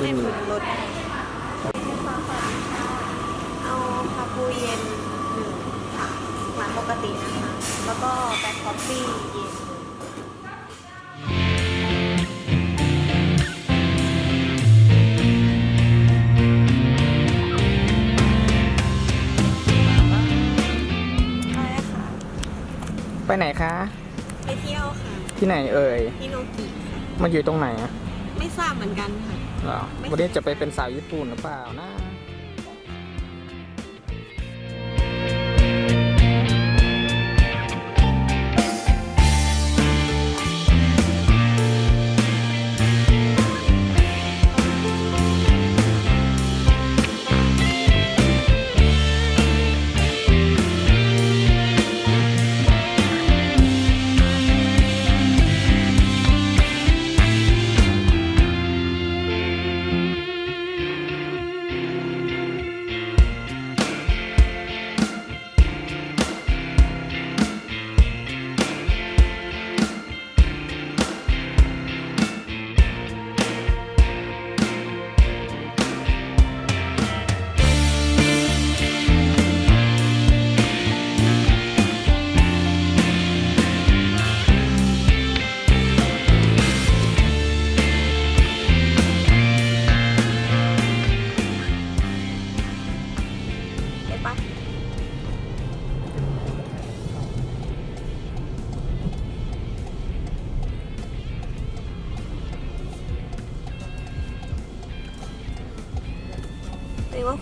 ไม่มีรถเอาคาปูเย็นหนึ่งค่ะหวานปกตินะคะ แล้วก็แบล็คคอฟฟี่เย็นหนึ่งใช่ค่ะไปไหนคะ ไปเที่ยวค่ะที่ไหนเอ่ย ที่โนกิค่ะมันอยู่ตรงไหนอะไม่ทราบเหมือนกันค่ะเหรอไม่ วันนี้จะไปเป็นสาวญี่ปุ่นหรือเปล่านะ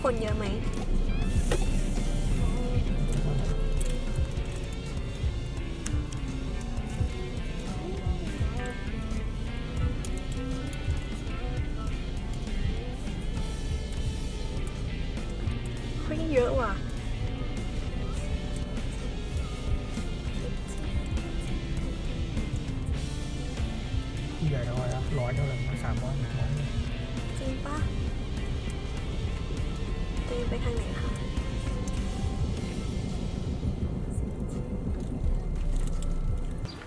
คนเยอะไหม เฮ้ยเยอะว่ะ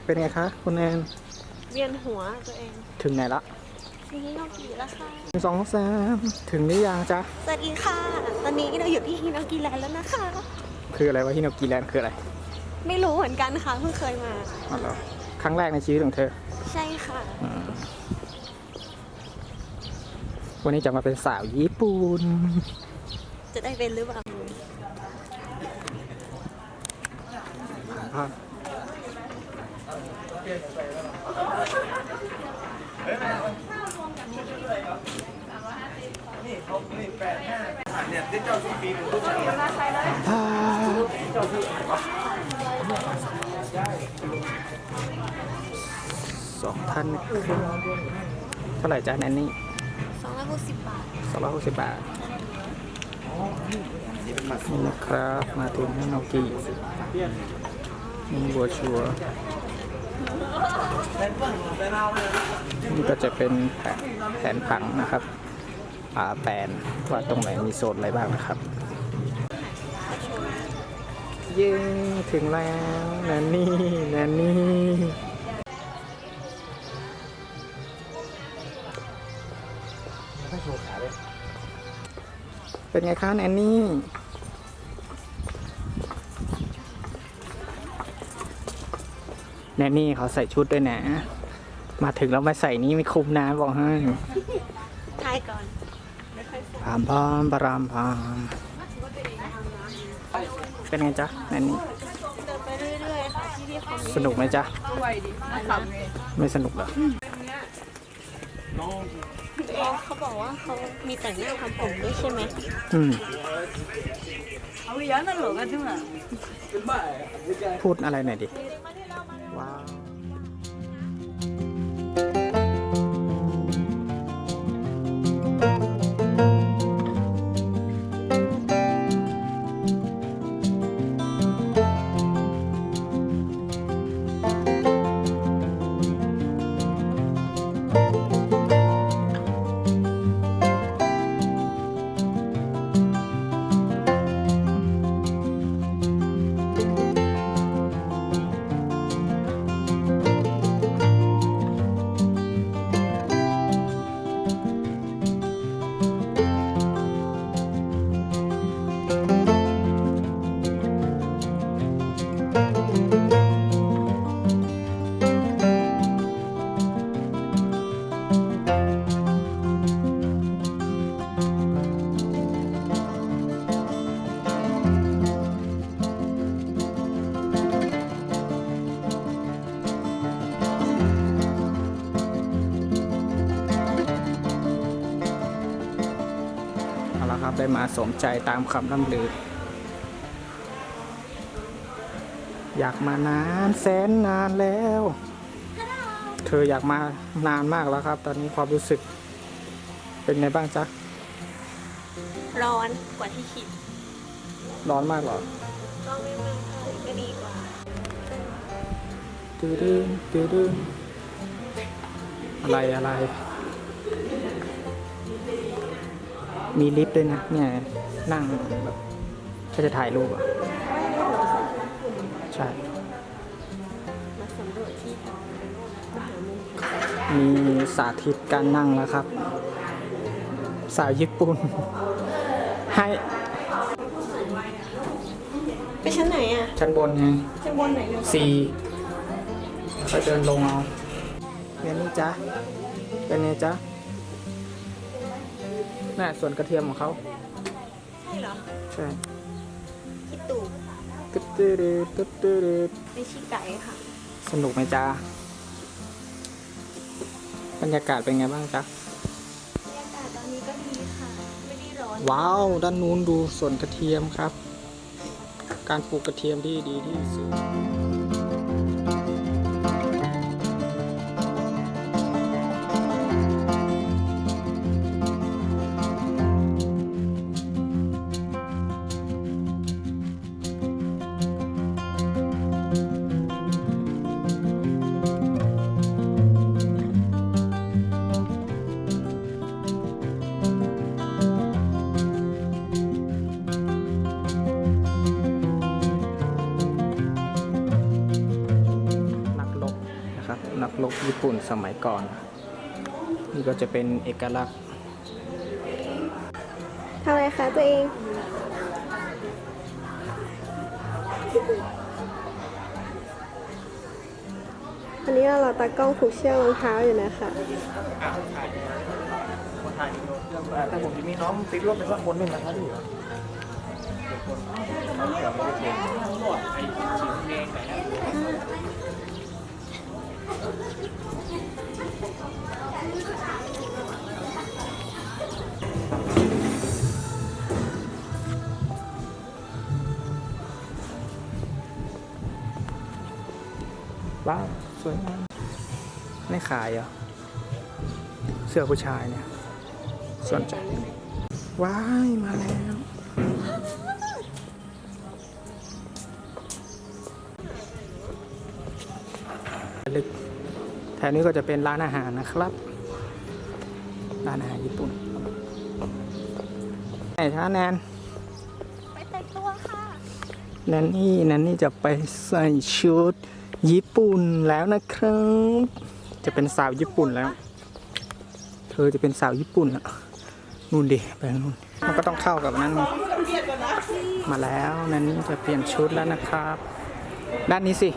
เป็นไงคะคุณแอนเวียนหัวตัวเองถึงไหนละทีนี้เรากี่แล้วค่ะ หนึ่งสองสามถึงหรือยังจ๊ะ สวัสดีค่ะ ตอนนี้เราอยู่ที่ฮิโนกิแลนด์แล้วนะคะ คืออะไรวะที่นกกีแลนด์คืออะไรไม่รู้เหมือนกันค่ะเพิ่งเคยมา อ๋อเหรอครั้งแรกในชีวิตของเธอ ใช่ค่ะอืมวันนี้จะมาเป็นสาวญี่ปุ่นจะได้เป็นหรือเปล่า สองพันครึ่งเท่าไหร่จ๊ะแนนนี่สองร้อยหกสิบบาทสองร้อยหกสิบบาท นี่นะครับ มาถึงฮานอกิมีบัวชัวร์นี่ก็จะเป็นแผนแผนผังนะครับ อ่าแผนว่าตรงไหนมีโซนอะไรบ้างนะครับเย้ถึงแล้วแนนนี่แนนนี่เป็นไงคะแนนนี่แนนนี่เขาใส่ชุดด้วยนะ มาถึงแล้วม่ใส่นี่ไม่คุ้มนะบอกให้ทายก่อน พามพามปรามพาม เป็นไงจ๊ะแนนนี่เดินไปเรื่อยๆค่ะที่ที่เขามีสนุกไหมจ๊ะ ไม่สนุกเหรอตัวเองเขาบอกว่าเขามีแต่งหน้าทำผมด้วยใช่ไหมอืมพูดอะไรหน่อยดิ ว้าว แล้วครับ ได้มาสมใจตามคำล่ำลือ อยากมานานแสนนานแล้ว เธออยากมานานมากแล้วครับ ตอนนี้ความรู้สึกเป็นไงบ้างจ๊ะ ร้อนกว่าที่คิด ร้อนมากเหรอ ก็ไม่มากเท่าไหร่ก็ดีกว่า ตื้อดื้อตื้อดื้ออะไรอะไร มีลิฟต์ด้วยนะ เนี่ย นั่งแบบถ้าจะถ่ายรูปอะ ใช่มาสำรวจที่ทองมาหามุมมีสาธิตการนั่งแล้วครับ สาวญี่ปุ่น ให้ไปชั้นไหนอะ ชั้นบนไง ชั้นบนไหนอยู่สี่ค่อยเดินลงเอาเนี่ยนี่จ๊ะเป็นไงจ๊ะ น่ะส่วนกระเทียมของเขาใช่เหรอใช่คิดตู่ตึ๊ดตึ๊ดตึ๊ดตึ๊ดตึ๊ดไม่ใช่ไก่ค่ะ สนุกไหมจ๊ะบรรยากาศเป็นไงบ้างจ๊ะบรรยากาศตอนนี้ก็ดีค่ะ ไม่ได้ร้อน ว้าว ด้านนู้นดูสวนกระเทียมครับ การปลูกกระเทียมที่ดีที่สุด สมัยก่อน นี่ก็จะเป็นเอกลักษณ์ทำไมคะตัวเองวันนี้เรารอตากล้องผูกเชือกรองเท้าอยู่นะคะแต่ผมจะมีน้องติดรถไปสักคนหนึ่งนะครับพี่ ว้าวสวยงามไม่ขายเหรอ เสื้อผู้ชายเนี่ยสนใจว้ายมาแล้ว ลึก วนี้ก็จะเป็นร้านอาหารนะครับ ร้านอาหารญี่ปุ่นไหนช้าแนนไปแต่งตัวค่ะแนนนี่แนนนี่จะไปใส่ชุดญี่ปุ่นแล้วนะครับ จะเป็นสาวญี่ปุ่นแล้ว เธอจะเป็นสาวญี่ปุ่นอะนู่นดิไปนู่นมันก็ต้องเข้ากับนั้นไงมาแล้วแนนนี่จะเปลี่ยนชุดแล้วนะครับ ด้านนี้สิ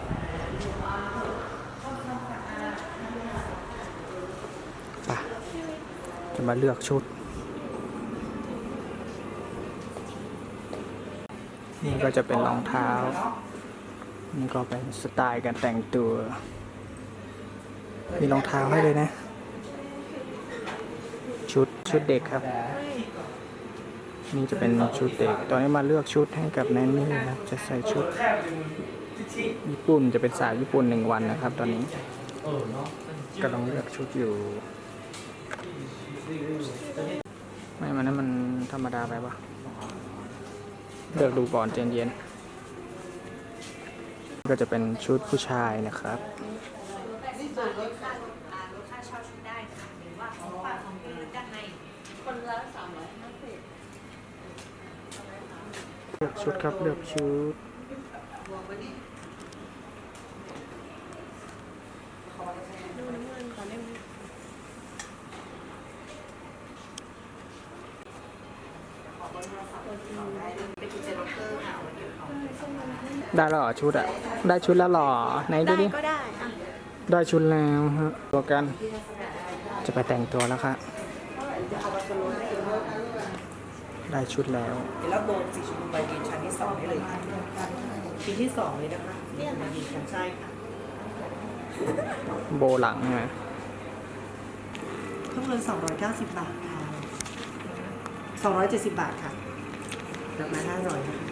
ไป จะมาเลือกชุด นี่ก็จะเป็นรองเท้า นี่ก็เป็นสไตล์การแต่งตัว มีรองเท้าให้เลยนะ ชุดชุดเด็กครับ นี่จะเป็นชุดเด็ก ตอนนี้มาเลือกชุดให้กับแนนนี่นะจะใส่ชุด ญี่ปุ่นจะเป็นสาวญี่ปุ่นหนึ่งวันนะครับ ตอนนี้กำลังเลือกชุดอยู่ ไม่มันนั้นมันธรรมดาไปปะเลือกดูก่อนใจเย็นๆก็จะเป็นชุดผู้ชายนะครับเลือกชุดครับเลือกชุดน้ำเงินก่อนได้ไหม ได้แล้วเหรอชุดอะได้ชุดแล้วเหรอไหนดูได้ดิ ก็ได้อะได้ชุดแล้วฮะตัวกัน จะไปแต่งตัวแล้วครับได้ชุดแล้ว เดี๋ยวเราโดนสีชมพูไปกินชั้นที่สองได้เลยค่ะปีที่สองเลยนะคะเนี่ยมากินชั้นใช่ค่ะโบหลังใช่ไหมเครื่องเงิน290 บาทค่ะ 270 บาทค่ะดอกไม้500นะคะ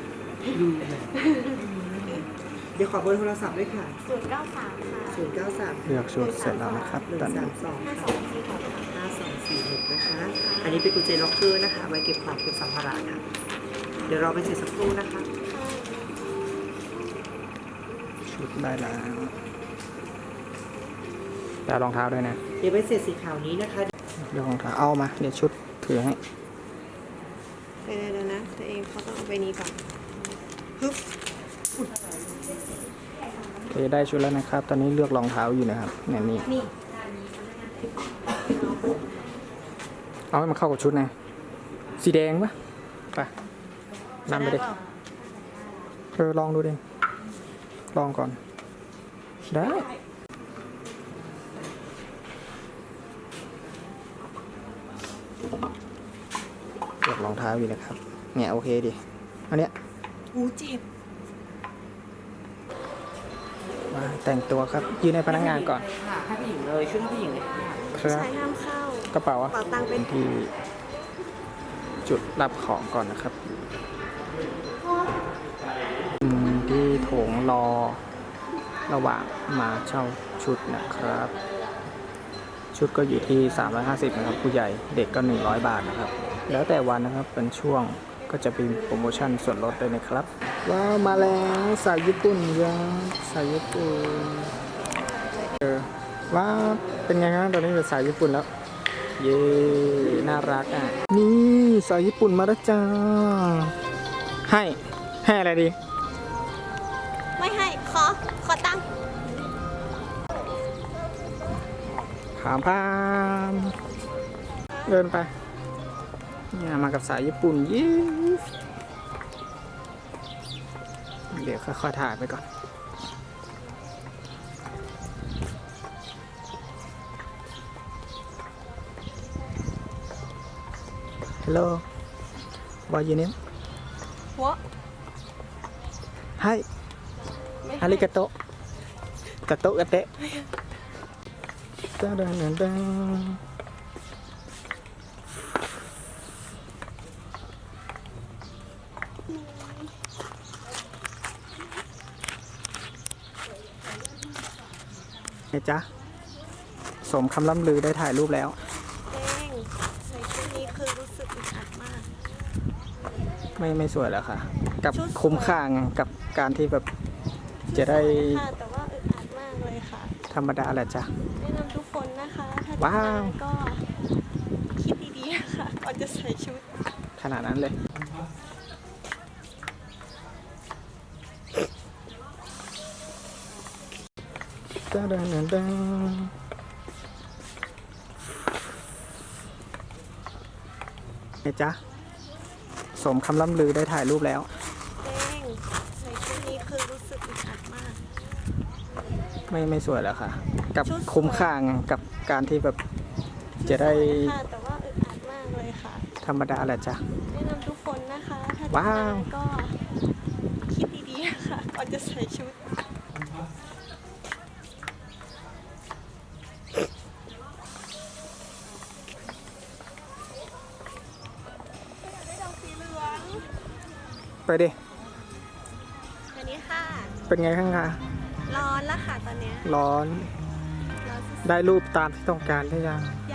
ดูเลยเดี๋ยวขอเบอร์โทรศัพท์ด้วยค่ะศูนย์เก้าสามค่ะ093 เลือกชุดเสร็จแล้วนะครับตอนนี้132ห้าสองสี่หกค่ะ 5246นะคะ อันนี้เป็นกุญแจล็อกเกอร์นะคะ ไว้เก็บของเก็บสัมภาระค่ะ เดี๋ยวรอไปเสร็จสักครู่นะคะ ชุดได้แล้วแต่รองเท้าด้วยนะ เดี๋ยวไปเสร็จสีขาวนี้นะคะ เดี๋ยวรองเท้าเอามา เดี๋ยวชุดถือให้ เดี๋ยวเดี๋ยวนะตัวเองเขาต้องเอาไปนี้ก่อนฮึบโอเคได้ชุดแล้วนะครับ ตอนนี้เลือกรองเท้าอยู่นะครับเนี่ยนี่นี่เอาให้มันเข้ากับชุดนะสีแดงปะไปนำไปดิด้เปล่าเออลองดูดิลองก่อน ได้ เลือกรองเท้าอยู่นะครับ เนี่ยโอเคดิอันเนี้ยอู้เจ็บมาแต่งตัวครับยืนในพนักงานก่อนค่ะให้ผู้หญิงเลยชุดให้ผู้หญิงเลยค่ะครับใช้ห้ามเข้ากระเป๋าอะเป๋าตังค์เป็นที่ จุดรับของก่อนนะครับอืมที่โถงรอระหว่างมาเช่าชุดนะครับ ชุดก็อยู่ที่ 350นะครับผู้ใหญ่เด็กก็ 100 บาทนะครับ แล้วแต่วันนะครับเป็นช่วงก็จะเป็นโปรโมชั่นส่วนลดเลยนะครับ ว้าวมาแล้วสายญี่ปุ่นยังสายญี่ปุ่นเออว้าวเป็นไงครับตอนนี้เป็นสายญี่ปุ่นแล้ว เย้น่ารักอะนี่สายญี่ปุ่นมาแล้วจ้าให้ให้อะไรดี ไม่ให้ขอขอตังค์ถามพามเดินไป เนี่ยมากับสายญี่ปุ่นยี่เดี๋ยวค่อยๆถ่ายไปก่อน Hello What your name หัว Hi ไม่ให้อาริกาโตะกาโตะกาเตะตาดานาดา เฮ้ยจ๊ะ สมคำล่ำลือได้ถ่ายรูปแล้วเองใส่ชุดนี้คือรู้สึกอึดอัดมาก ไม่ไม่สวยแล้วค่ะ กับชุดสวย คุ้มค่าไงกับการที่แบบจะได้สวยค่ะแต่ว่าอึดอัดมากเลยค่ะ ธรรมดาแหละจ้ะ แนะนำทุกคนนะคะ ถ้าจะว้าว มาก็คิดดีๆนะคะก่อนจะใส่ชุดขนาดนั้นเลย ตาดานาดาเฮ้ยจ๊ะ สมคำล่ำลือได้ถ่ายรูปแล้วเองใส่ชุดนี้คือรู้สึกอึดอัดมาก ไม่ไม่สวยแล้วค่ะ กับชุดสวย คุ้มค่าไงกับการที่แบบจะได้สวยค่ะแต่ว่าอึดอัดมากเลยค่ะ ธรรมดาแหละจ้ะ แนะนำทุกคนนะคะ ถ้าจะว้ามาว ก็คิดดีๆนะคะก่อนจะใส่ชุดได้ ไปดิ อันนี้ค่ะ เป็นไงข้างคะร้อนแล้วค่ะตอนเนี้ยร้อน ร้อนสุดได้รูปตามที่ต้องการหรือยังๆยัง